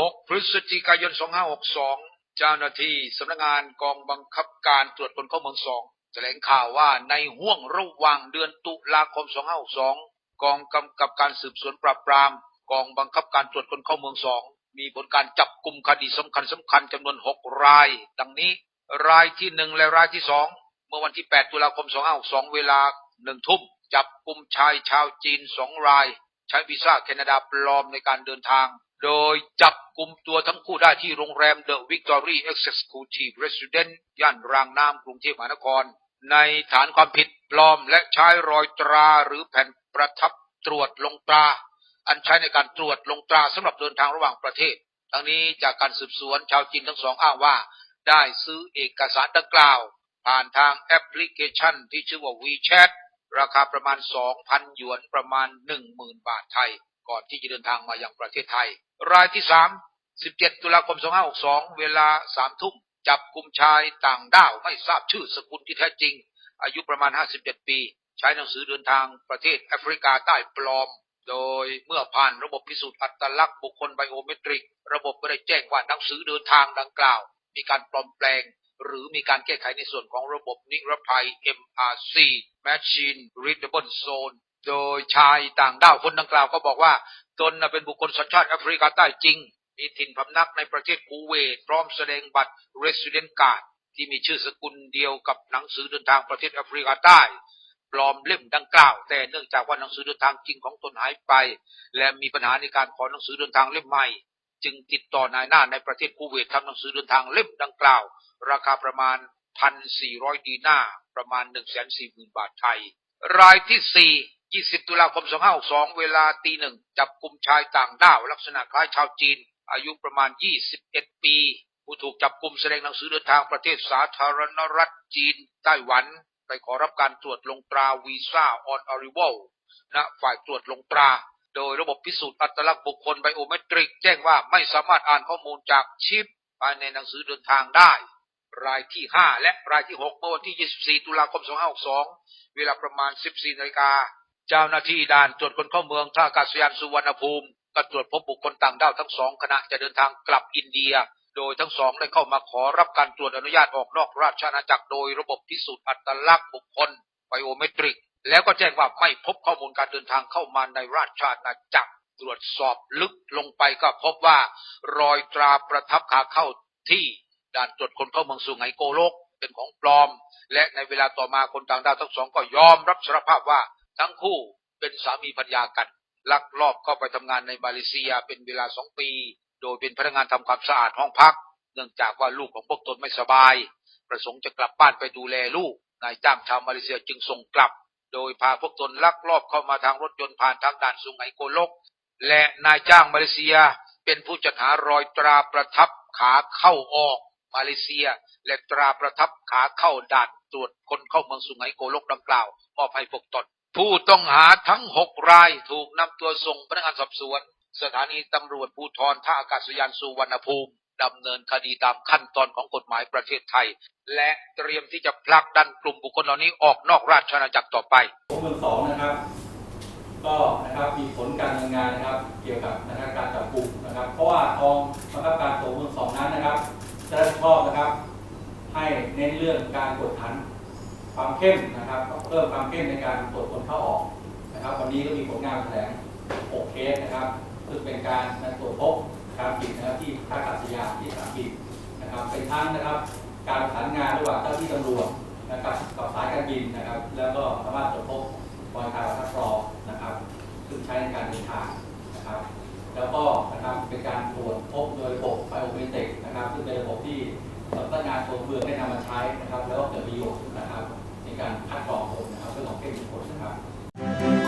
6 พฤศจิกายน 2562 เจ้าหน้าที่สำนักงานกองบังคับการตรวจคนเข้าเมืองสองแถลงข่าวว่าในห่วงระหว่างเดือนตุลาคม 2562 กองกำกับการสืบสวนปราบปราม กองบังคับการตรวจคนเข้าเมืองสองมีผลการจับกลุ่มคดีสำคัญสำคัญจำนวน 6 ราย ดังนี้ รายที่ 1 และรายที่ 2 เมื่อวันที่ 8 ตุลาคม 2562 เวลา 1 ทุ่ม จับกลุ่มชายชาวจีน 2 ราย ใช้วีซ่าแคนาดาปลอมในการเดินทาง โดยจับ กลุ่มตัวทั้งคู่ได้ที่โรงแรม The Victory Executive Residence ย่านรางน้ำกรุงเทพมหานคร ในฐานความผิดปลอมและใช้รอยตราหรือแผ่นประทับตรวจลงตรา อันใช้ในการตรวจลงตราสำหรับเดินทางระหว่างประเทศ ทั้งนี้จากการสืบสวนชาวจีนทั้งสองอ้างว่า ได้ซื้อเอกสารดังกล่าว ผ่านทางแอปพลิเคชันที่ชื่อว่า WeChat ราคาประมาณ 2,000 หยวนประมาณ 10,000 บาทไทย ก่อนที่จะเดินทางมายังประเทศไทย รายที่3 17 ตุลาคม 2562 เวลา 3 ทุ่ม จับกลุ่มชายต่างด้าวไม่ทราบชื่อสกุลที่แท้จริง อายุประมาณ 57 ปี ใช้หนังสือเดินทางประเทศแอฟริกาใต้ปลอม โดยเมื่อผ่านระบบพิสูจน์อัตลักษณ์บุคคลไบโอเมตริก ระบบก็ได้แจ้งว่าหนังสือเดินทางดังกล่าว มีการปลอมแปลง หรือมีการแก้ไขในส่วนของระบบนิรภัย MRC Machine Readable Zone โดยชายต่างด้าวคนดังกล่าวก็บอกว่าตนเป็นบุคคลสัญชาติแอฟริกาใต้จริง มีถิ่นพำนักในประเทศคูเวตพร้อมแสดงบัตร Resident Card ที่มีชื่อสกุลเดียวกับหนังสือเดินทางประเทศแอฟริกาใต้ปลอมเล่มดังกล่าว แต่เนื่องจากว่าหนังสือเดินทางจริงของตนหายไป และมีปัญหาในการขอหนังสือเดินทางเล่มใหม่ จึงติดต่อนายหน้าในประเทศคูเวตทำหนังสือเดินทางเล่มดังกล่าว ราคาประมาณ 1,400 ดีนาประมาณ 140,000 บาทไทย รายที่ 4 20 ตุลาคม 2562 เวลาตีหนึ่งจับกลุ่มชายต่างด้าว ลักษณะคล้ายชาวจีน อายุประมาณ 21 ปีผู้ถูกจับกลุ่มแสดงหนังสือเดินทางประเทศสาธารณรัฐจีน ไต้หวัน ไปขอรับการตรวจลงตราวีซ่า on arrival ณฝ่ายตรวจลงตรา โดยระบบพิสูจน์อัตลักษณ์บุคคลไบโอเมตริก แจ้งว่าไม่สามารถอ่านข้อมูลจากชิปภายในหนังสือเดินทางได้ รายที่ 5 และรายที่ 6 เมื่อวันที่ 24 ตุลาคม 2562 เวลาประมาณ 14นาฬิกาเจ้าหน้าที่ด่านตรวจคนเข้าเมืองท่าอากาศยานสุวรรณภูมิ ก็ตรวจพบบุคคลต่างด้าวทั้งสองขณะจะเดินทางกลับอินเดีย โดยทั้งสองได้เข้ามาขอรับการตรวจอนุญาตออกนอกราชอาณาจักรโดยระบบพิสูจน์อัตลักษณ์บุคคลไบโอเมตริก แล้วก็แจ้งว่าไม่พบข้อมูลการเดินทางเข้ามาในราชอาณาจักรตรวจสอบลึกลงไปก็พบว่ารอยตราประทับขาเข้าที่ด่านตรวจคนเข้าเมืองสุไหงโกลกเป็นของปลอม และในเวลาต่อมาคนต่างด้าวทั้งสองก็ยอมรับสารภาพว่าทั้งคู่เป็นสามีภรรยากัน ลักลอบเข้าไปทำงานในมาเลเซียเป็นเวลาสองปี โดยเป็นพนักงานทำความสะอาดห้องพัก เนื่องจากว่าลูกของพวกตนไม่สบาย ประสงค์จะกลับบ้านไปดูแลลูก นายจ้างชาวมาเลเซียจึงส่งกลับ โดยพาพวกตนลักลอบเข้ามาทางรถยนต์ผ่านทางด่านสุไหงโกลก และนายจ้างมาเลเซีย เป็นผู้จัดหารอยตราประทับขาเข้าออกมาเลเซีย และตราประทับขาเข้าด่านตรวจคนเข้าเมืองสุไหงโกลกดังกล่าวมอบให้พวกตน ผู้ต้องหาทั้งหกรายถูกนำตัวส่งพนักงานสอบสวน สถานีตำรวจภูธรท่าอากาศยานสุวรรณภูมิดำเนินคดีตามขั้นตอนของกฎหมายประเทศไทย และเตรียมที่จะผลักดันกลุ่มบุคคลเหล่านี้ออกนอกราชอาณาจักรต่อไปของเมืองสองนะครับ ก็นะครับมีผลการดำเนินงานนะครับ เกี่ยวกับนะครับการจับกลุ่มนะครับ เพราะว่าทองบังคับการตัวเมืองสองนั้นนะครับจะรับผิดชอบนะครับ ให้เน้นเรื่องการกดขัน ความเข้มนะครับเพิ่มความเข้มในการตรวจคนเข้าออกนะครับ วันนี้ก็มีผลงานแถลง6เคสนะครับซึ่งเป็นการตรวจพบการผิดนะครับที่ท่าอากาศยานที่สนามบินนะครับเป็นทั้งนะครับ การประสานงานระหว่างเจ้าที่ตำรวจนะครับกับสายการบินนะครับ แล้วก็สามารถตรวจพบรอยการคัดกรองนะครับซึ่งใช้ในการเดินทางนะครับ แล้วก็นะครับเป็นการตรวจพบโดยระบบไบโอเมตริกนะครับ ซึ่งเป็นระบบที่สำนักงานตรวจเมืองได้นำมาใช้นะครับ แล้วก็เกิดประโยชน์นะครับ ในการคัดกรองคนนะครับเรื่องของเพศบุคคลนะครับ